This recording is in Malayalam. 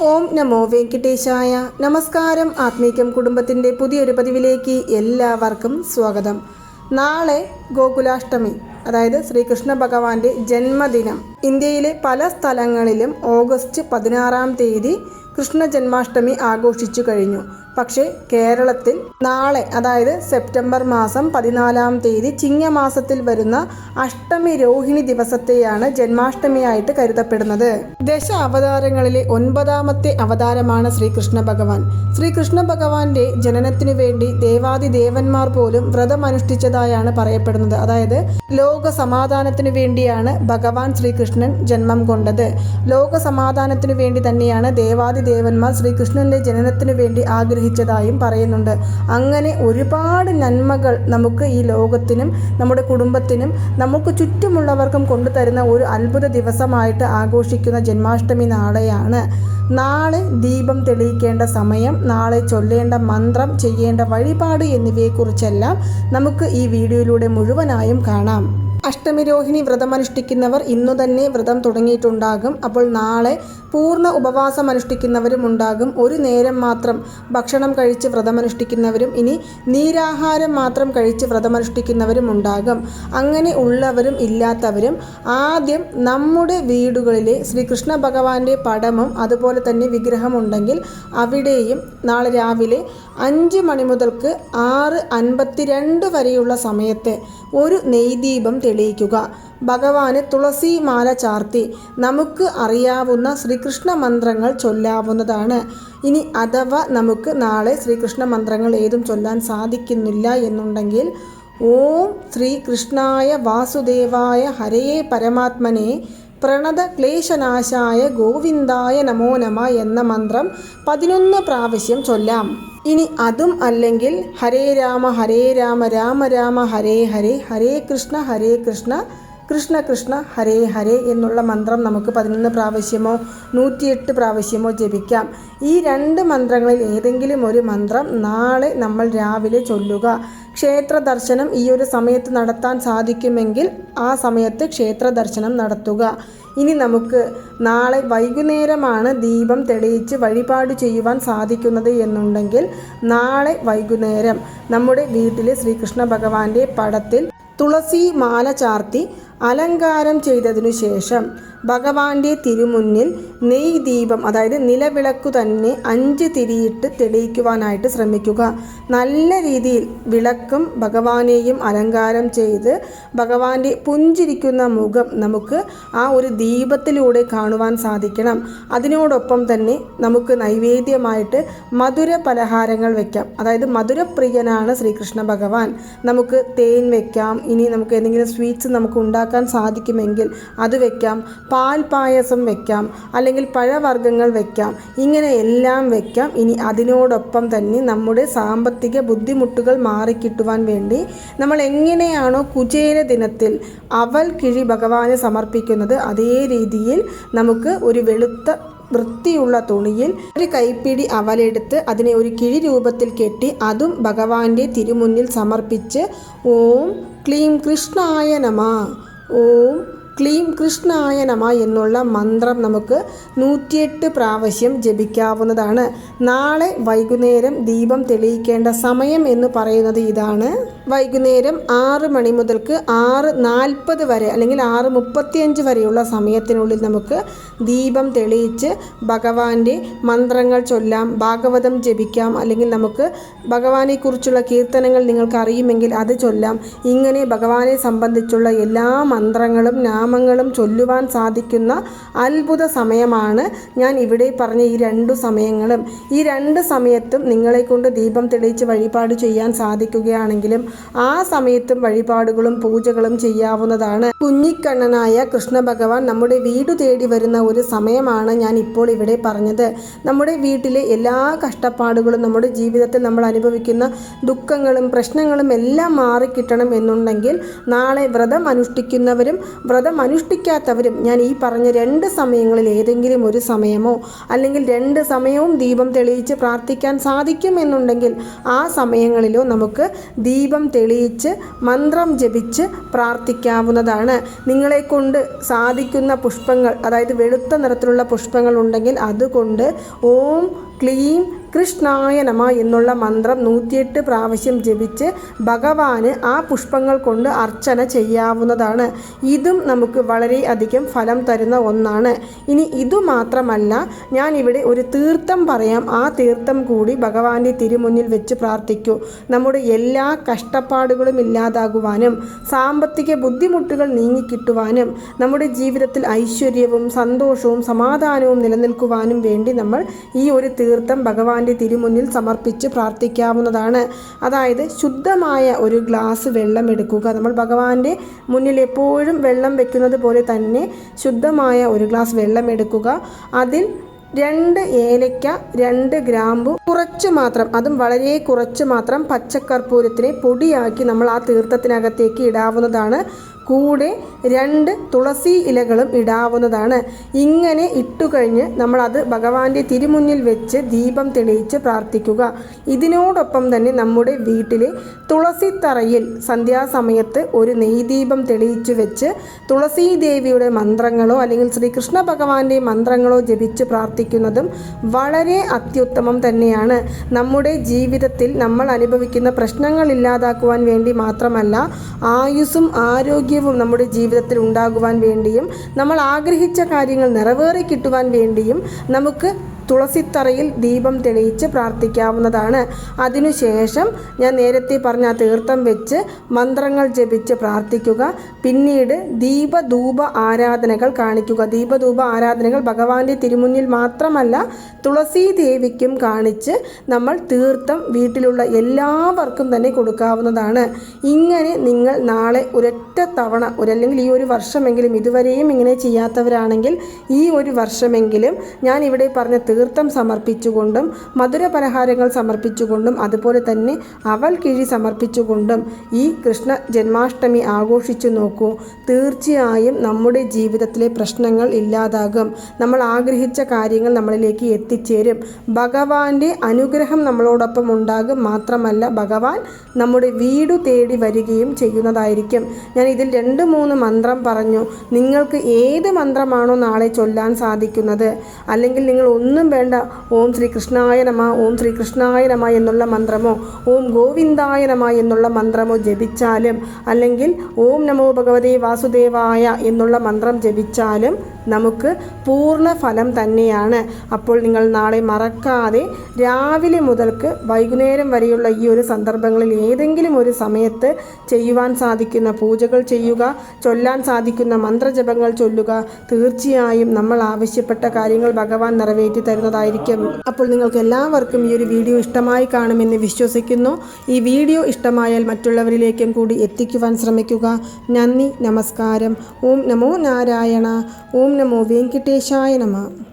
ഓം നമോ വെങ്കിട്ടേശായ. നമസ്കാരം. ആത്മീകം കുടുംബത്തിന്റെ പുതിയൊരു പതിവിലേക്ക് എല്ലാവർക്കും സ്വാഗതം. നാളെ ഗോകുലാഷ്ടമി. അതായത് ശ്രീകൃഷ്ണ ഭഗവാന്റെ ജന്മദിനം. ഇന്ത്യയിലെ പല സ്ഥലങ്ങളിലും ഓഗസ്റ്റ് പതിനാറാം തീയതി കൃഷ്ണ ജന്മാഷ്ടമി ആഘോഷിച്ചു കഴിഞ്ഞു. പക്ഷേ കേരളത്തിൽ നാളെ അതായത് സെപ്റ്റംബർ മാസം പതിനാലാം തീയതി ചിങ്ങമാസത്തിൽ വരുന്ന അഷ്ടമി രോഹിണി ദിവസത്തെയാണ് ജന്മാഷ്ടമിയായിട്ട് കരുതപ്പെടുന്നത്. ദശ അവതാരങ്ങളിലെ ഒൻപതാമത്തെ അവതാരമാണ് ശ്രീകൃഷ്ണ ഭഗവാൻ. ശ്രീകൃഷ്ണ ഭഗവാന്റെ ജനനത്തിനു വേണ്ടി ദേവാദി ദേവന്മാർ പോലും വ്രതമനുഷ്ഠിച്ചതായാണ് പറയപ്പെടുന്നത്. അതായത് ലോക സമാധാനത്തിനു വേണ്ടിയാണ് ഭഗവാൻ ശ്രീകൃഷ്ണൻ ജന്മം കൊണ്ടത്. ലോക സമാധാനത്തിനു വേണ്ടി തന്നെയാണ് ദേവാദി ദേവന്മാർ ശ്രീകൃഷ്ണന്റെ ജനനത്തിനു വേണ്ടി ആഗ്രഹിച്ചതായും പറയുന്നുണ്ട്. അങ്ങനെ ഒരുപാട് നന്മകൾ നമുക്ക് ഈ ലോകത്തിനും നമ്മുടെ കുടുംബത്തിനും നമുക്ക് ചുറ്റുമുള്ളവർക്കും കൊണ്ടുതരുന്ന ഒരു അത്ഭുത ദിവസമായിട്ട് ആഘോഷിക്കുന്ന ജന്മാഷ്ടമി നാളെയാണ്. നാളെ ദീപം തെളിയിക്കേണ്ട സമയം നാളെ ചൊല്ലേണ്ട മന്ത്രം ചെയ്യേണ്ട വഴിപാട് എന്നിവയെക്കുറിച്ചെല്ലാം നമുക്ക് ഈ വീഡിയോയിലൂടെ മുഴുവനായും കാണാം. അഷ്ടമിരോഹിണി വ്രതമനുഷ്ഠിക്കുന്നവർ ഇന്നു തന്നെ വ്രതം തുടങ്ങിയിട്ടുണ്ടാകും. അപ്പോൾ നാളെ പൂർണ ഉപവാസം അനുഷ്ഠിക്കുന്നവരും ഉണ്ടാകും. ഒരു നേരം മാത്രം ഭക്ഷണം കഴിച്ച് വ്രതമനുഷ്ഠിക്കുന്നവരും ഇനി നീരാഹാരം മാത്രം കഴിച്ച് വ്രതമനുഷ്ഠിക്കുന്നവരും ഉണ്ടാകും. അങ്ങനെ ഉള്ളവരും ഇല്ലാത്തവരും ആദ്യം നമ്മുടെ വീടുകളിലെ ശ്രീകൃഷ്ണ ഭഗവാന്റെ പടമും അതുപോലെ തന്നെ വിഗ്രഹമുണ്ടെങ്കിൽ അവിടെയും നാളെ രാവിലെ അഞ്ച് മണി മുതൽക്ക് ആറ് അൻപത്തിരണ്ട് വരെയുള്ള സമയത്ത് ഒരു നെയ്ദീപം തെളിയിക്കുക. ഭഗവാന് തുളസി മാല ചാർത്തി. നമുക്ക് അറിയാവുന്ന ശ്രീകൃഷ്ണ മന്ത്രങ്ങൾ ചൊല്ലാവുന്നതാണ്. ഇനി അഥവാ നമുക്ക് നാളെ ശ്രീകൃഷ്ണ മന്ത്രങ്ങൾ ഏതും ചൊല്ലാൻ സാധിക്കുന്നില്ല എന്നുണ്ടെങ്കിൽ ഓം ശ്രീകൃഷ്ണായ വാസുദേവായ ഹരേ പരമാത്മനെ പ്രണത ക്ലേശനാശായ ഗോവിന്ദായ നമോ നമ എന്ന മന്ത്രം പതിനൊന്ന് പ്രാവശ്യം ചൊല്ലാം. ഇനി അതും അല്ലെങ്കിൽ ഹരേ രാമ ഹരേ രാമ രാമ രാമ ഹരേ ഹരേ ഹരേ കൃഷ്ണ ഹരേ കൃഷ്ണ കൃഷ്ണ കൃഷ്ണ ഹരേ ഹരേ എന്നുള്ള മന്ത്രം നമുക്ക് പതിനൊന്ന് പ്രാവശ്യമോ നൂറ്റിയെട്ട് പ്രാവശ്യമോ ജപിക്കാം. ഈ രണ്ട് മന്ത്രങ്ങളിൽ ഏതെങ്കിലും ഒരു മന്ത്രം നാളെ നമ്മൾ രാവിലെ ചൊല്ലുക. ക്ഷേത്ര ദർശനം ഈ ഒരു സമയത്ത് നടത്താൻ സാധിക്കുമെങ്കിൽ ആ സമയത്ത് ക്ഷേത്ര ദർശനം നടത്തുക. ഇനി നമുക്ക് നാളെ വൈകുന്നേരമാണ് ദീപം തെളിയിച്ച് വഴിപാട് ചെയ്യുവാൻ സാധിക്കുന്നത് എന്നുണ്ടെങ്കിൽ നാളെ വൈകുന്നേരം നമ്മുടെ വീട്ടിലെ ശ്രീകൃഷ്ണ ഭഗവാന്റെ പടത്തിൽ തുളസി മാല ചാർത്തി അലങ്കാരം ചെയ്തതിനു ശേഷം ഭഗവാന്റെ തിരുമുന്നിൽ നെയ് ദീപം അതായത് നിലവിളക്കു തന്നെ അഞ്ച് തിരിയിട്ട് തെളിയിക്കുവാനായിട്ട് ശ്രമിക്കുക. നല്ല രീതിയിൽ വിളക്കും ഭഗവാനെയും അലങ്കാരം ചെയ്ത് ഭഗവാന്റെ പുഞ്ചിരിക്കുന്ന മുഖം നമുക്ക് ആ ഒരു ദീപത്തിലൂടെ കാണുവാൻ സാധിക്കണം. അതിനോടൊപ്പം തന്നെ നമുക്ക് നൈവേദ്യമായിട്ട് മധുര പലഹാരങ്ങൾ വെക്കാം. അതായത് മധുരപ്രിയനാണ് ശ്രീകൃഷ്ണ ഭഗവാൻ. നമുക്ക് തേൻ വെക്കാം. ഇനി നമുക്ക് എന്തെങ്കിലും സ്വീറ്റ്സ് നമുക്ക് ഉണ്ടാക്കാൻ സാധിക്കുമെങ്കിൽ അത് വെക്കാം. പാൽ പായസം വെക്കാം അല്ലെങ്കിൽ പഴവർഗങ്ങൾ വെക്കാം. ഇങ്ങനെ എല്ലാം വെക്കാം. ഇനി അതിനോടൊപ്പം തന്നെ നമ്മുടെ സാമ്പത്തിക ബുദ്ധിമുട്ടുകൾ മാറിക്കിട്ടുവാൻ വേണ്ടി നമ്മൾ എങ്ങനെയാണോ കുചേര ദിനത്തിൽ അവൽ കിഴി ഭഗവാന് സമർപ്പിക്കുന്നത് അതേ രീതിയിൽ നമുക്ക് ഒരു വെളുത്ത വൃത്തിയുള്ള തുണിയിൽ ഒരു കൈപ്പിടി അവലെടുത്ത് അതിനെ ഒരു കിഴി രൂപത്തിൽ കെട്ടി അതും ഭഗവാന്റെ തിരുമുന്നിൽ സമർപ്പിച്ച് ഓം ക്ലീം കൃഷ്ണായ നമ ഓം ക്ലീം കൃഷ്ണായ നമ എന്നുള്ള മന്ത്രം നമുക്ക് നൂറ്റിയെട്ട് പ്രാവശ്യം ജപിക്കാവുന്നതാണ്. നാളെ വൈകുന്നേരം ദീപം തെളിയിക്കേണ്ട സമയം എന്ന് പറയുന്നത് ഇതാണ്. വൈകുന്നേരം ആറ് മണി മുതൽക്ക് ആറ് നാൽപ്പത് വരെ അല്ലെങ്കിൽ ആറ് മുപ്പത്തിയഞ്ച് വരെയുള്ള സമയത്തിനുള്ളിൽ നമുക്ക് ദീപം തെളിയിച്ച് ഭഗവാന്റെ മന്ത്രങ്ങൾ ചൊല്ലാം ഭാഗവതം ജപിക്കാം അല്ലെങ്കിൽ നമുക്ക് ഭഗവാനെക്കുറിച്ചുള്ള കീർത്തനങ്ങൾ നിങ്ങൾക്ക് അറിയുമെങ്കിൽ അത് ചൊല്ലാം. ഇങ്ങനെ ഭഗവാനെ സംബന്ധിച്ചുള്ള എല്ലാ മന്ത്രങ്ങളും നാമങ്ങളും ചൊല്ലുവാൻ സാധിക്കുന്ന അത്ഭുത സമയമാണ് ഞാൻ ഇവിടെ പറഞ്ഞ ഈ രണ്ടു സമയങ്ങളും. ഈ രണ്ട് സമയത്തും നിങ്ങളെ കൊണ്ട് ദീപം തെളിയിച്ച് വഴിപാട് ചെയ്യാൻ സാധിക്കുകയാണെങ്കിലും ആ സമയത്തും വഴിപാടുകളും പൂജകളും ചെയ്യാവുന്നതാണ്. കുഞ്ഞിക്കണ്ണനായ കൃഷ്ണ ഭഗവാൻ നമ്മുടെ വീട് തേടി വരുന്ന ഒരു സമയമാണ് ഞാൻ ഇപ്പോൾ ഇവിടെ പറഞ്ഞത്. നമ്മുടെ വീട്ടിലെ എല്ലാ കഷ്ടപ്പാടുകളും നമ്മുടെ ജീവിതത്തിൽ നമ്മൾ അനുഭവിക്കുന്ന ദുഃഖങ്ങളും പ്രശ്നങ്ങളും എല്ലാം മാറിക്കിട്ടണം എന്നുണ്ടെങ്കിൽ നാളെ വ്രതം അനുഷ്ഠിക്കുന്നവരും വ്രതം വ്രതം അനുഷ്ഠിക്കാത്തവരും ഞാൻ ഈ പറഞ്ഞ രണ്ട് സമയങ്ങളിൽ ഏതെങ്കിലും ഒരു സമയമോ അല്ലെങ്കിൽ രണ്ട് സമയവും ദീപം തെളിയിച്ച് പ്രാർത്ഥിക്കാൻ സാധിക്കുമെന്നുണ്ടെങ്കിൽ ആ സമയങ്ങളിലോ നമുക്ക് ദീപം തെളിയിച്ച് മന്ത്രം ജപിച്ച് പ്രാർത്ഥിക്കാവുന്നതാണ്. നിങ്ങളെ കൊണ്ട് സാധിക്കുന്ന പുഷ്പങ്ങൾ അതായത് വെളുത്ത നിറത്തിലുള്ള പുഷ്പങ്ങൾ ഉണ്ടെങ്കിൽ അതുകൊണ്ട് ഓം ക്ലീം കൃഷ്ണായ നമ എന്നുള്ള മന്ത്രം നൂറ്റിയെട്ട് പ്രാവശ്യം ജപിച്ച് ഭഗവാന് ആ പുഷ്പങ്ങൾ കൊണ്ട് അർച്ചന ചെയ്യാവുന്നതാണ്. ഇതും നമുക്ക് വളരെയധികം ഫലം തരുന്ന ഒന്നാണ്. ഇനി ഇതുമാത്രമല്ല ഞാൻ ഇവിടെ ഒരു തീർത്ഥം പറയാം. ആ തീർത്ഥം കൂടി ഭഗവാന്റെ തിരുമുന്നിൽ വെച്ച് പ്രാർത്ഥിക്കൂ. നമ്മുടെ എല്ലാ കഷ്ടപ്പാടുകളും ഇല്ലാതാകുവാനും സാമ്പത്തിക ബുദ്ധിമുട്ടുകൾ നീങ്ങിക്കിട്ടുവാനും നമ്മുടെ ജീവിതത്തിൽ ഐശ്വര്യവും സന്തോഷവും സമാധാനവും നിലനിൽക്കുവാനും വേണ്ടി നമ്മൾ ഈ ഒരു തീർത്ഥം ഭഗവാന്റെ തിരുമുന്നിൽ സമർപ്പിച്ച് പ്രാർത്ഥിക്കാവുന്നതാണ്. അതായത് ശുദ്ധമായ ഒരു ഗ്ലാസ് വെള്ളം എടുക്കുക. നമ്മൾ ഭഗവാന്റെ മുന്നിൽ എപ്പോഴും വെള്ളം വെക്കുന്നത് പോലെ തന്നെ ശുദ്ധമായ ഒരു ഗ്ലാസ് വെള്ളം എടുക്കുക. അതിൽ രണ്ട് ഏലയ്ക്ക രണ്ട് ഗ്രാമ്പു കുറച്ച് മാത്രം അതും വളരെ കുറച്ച് മാത്രം പച്ചക്കർപ്പൂരത്തിനെ പൊടിയാക്കി നമ്മൾ ആ തീർത്ഥത്തിനകത്തേക്ക് ഇടാവുന്നതാണ്. കൂടെ രണ്ട് തുളസി ഇലകളും ഇടാവുന്നതാണ്. ഇങ്ങനെ ഇട്ടുകഴിഞ്ഞ് നമ്മളത് ഭഗവാന്റെ തിരുമുന്നിൽ വെച്ച് ദീപം തെളിയിച്ച് പ്രാർത്ഥിക്കുക. ഇതിനോടൊപ്പം തന്നെ നമ്മുടെ വീട്ടിലെ തുളസിത്തറയിൽ സന്ധ്യാസമയത്ത് ഒരു നെയ്ദീപം തെളിയിച്ചു വെച്ച് തുളസി ദേവിയുടെ മന്ത്രങ്ങളോ അല്ലെങ്കിൽ ശ്രീകൃഷ്ണ ഭഗവാന്റെ മന്ത്രങ്ങളോ ജപിച്ച് പ്രാർത്ഥിക്കുന്നതും വളരെ അത്യുത്തമം തന്നെയാണ്. നമ്മുടെ ജീവിതത്തിൽ നമ്മൾ അനുഭവിക്കുന്ന പ്രശ്നങ്ങൾ ഇല്ലാതാക്കുവാൻ വേണ്ടി മാത്രമല്ല ആയുസ്സും ആരോഗ്യവും നമ്മുടെ ജീവിതത്തിൽ ഉണ്ടാകുവാൻ വേണ്ടിയും നമ്മൾ ആഗ്രഹിച്ച കാര്യങ്ങൾ നിറവേറി കിട്ടുവാൻ വേണ്ടിയും നമുക്ക് തുളസിത്തറയിൽ ദീപം തെളിയിച്ച് പ്രാർത്ഥിക്കാവുന്നതാണ്. അതിനുശേഷം ഞാൻ നേരത്തെ പറഞ്ഞ തീർത്ഥം വെച്ച് മന്ത്രങ്ങൾ ജപിച്ച് പ്രാർത്ഥിക്കുക. പിന്നീട് ദീപധൂപ ആരാധനകൾ കാണിക്കുക. ദീപധൂപ ആരാധനകൾ ഭഗവാന്റെ തിരുമുന്നിൽ മാത്രമല്ല തുളസി ദേവിക്കും കാണിച്ച് നമ്മൾ തീർത്ഥം വീട്ടിലുള്ള എല്ലാവർക്കും തന്നെ കൊടുക്കാവുന്നതാണ്. ഇങ്ങനെ നിങ്ങൾ നാളെ ഒരൊറ്റ തവണ ഒരല്ലെങ്കിൽ ഈ ഒരു വർഷമെങ്കിലും ഇതുവരെയും ഇങ്ങനെ ചെയ്യാത്തവരാണെങ്കിൽ ഈ ഒരു വർഷമെങ്കിലും ഞാൻ ഇവിടെ പറഞ്ഞ തീർത്ഥം സമർപ്പിച്ചുകൊണ്ടും മധുര പലഹാരങ്ങൾ സമർപ്പിച്ചുകൊണ്ടും അതുപോലെ തന്നെ അവൽ കിഴി സമർപ്പിച്ചുകൊണ്ടും ഈ കൃഷ്ണ ജന്മാഷ്ടമി ആഘോഷിച്ചു നോക്കൂ. തീർച്ചയായും നമ്മുടെ ജീവിതത്തിലെ പ്രശ്നങ്ങൾ ഇല്ലാതാകും. നമ്മൾ ആഗ്രഹിച്ച കാര്യങ്ങൾ നമ്മളിലേക്ക് എത്തിച്ചേരും. ഭഗവാന്റെ അനുഗ്രഹം നമ്മളോടൊപ്പം ഉണ്ടാകും മാത്രമല്ല ഭഗവാൻ നമ്മുടെ വീടു തേടി വരികയും ചെയ്യുന്നതായിരിക്കും. ഞാൻ ഇതിൽ രണ്ട് മൂന്ന് മന്ത്രം പറഞ്ഞു. നിങ്ങൾക്ക് ഏത് മന്ത്രമാണോ നാളെ ചൊല്ലാൻ സാധിക്കുന്നത്? അല്ലെങ്കിൽ നിങ്ങൾ ഒന്നും വേണ്ട. ഓം ശ്രീ കൃഷ്ണായ നമ ഓം ശ്രീ കൃഷ്ണായ നമ എന്നുള്ള മന്ത്രമോ ഓം ഗോവിന്ദായ നമ എന്നുള്ള മന്ത്രമോ ജപിച്ചാലും അല്ലെങ്കിൽ ഓം നമോ ഭഗവതേ വാസുദേവായ എന്നുള്ള മന്ത്രം ജപിച്ചാലും നമുക്ക് പൂർണ ഫലം തന്നെയാണ്. അപ്പോൾ നിങ്ങൾ നാളെ മറക്കാതെ രാവിലെ മുതൽക്ക് വൈകുന്നേരം വരെയുള്ള ഈ ഒരു സന്ദർഭങ്ങളിൽ ഏതെങ്കിലും ഒരു സമയത്ത് ചെയ്യുവാൻ സാധിക്കുന്ന പൂജകൾ ചെയ്യുക ചൊല്ലാൻ സാധിക്കുന്ന മന്ത്രജപങ്ങൾ ചൊല്ലുക തീർച്ചയായും നമ്മൾ ആവശ്യപ്പെട്ട കാര്യങ്ങൾ ഭഗവാൻ നിറവേറ്റി തരുന്നതായിരിക്കും. അപ്പോൾ നിങ്ങൾക്ക് എല്ലാവർക്കും ഈ ഒരു വീഡിയോ ഇഷ്ടമായി കാണുമെന്ന് വിശ്വസിക്കുന്നു. ഈ വീഡിയോ ഇഷ്ടമായാൽ മറ്റുള്ളവരിലേക്കും കൂടി എത്തിക്കുവാൻ ശ്രമിക്കുക. നന്ദി നമസ്കാരം. ഓം നമോ നാരായണ. ഓം നമോ. വെങ്കിട്ടേശായ നമ.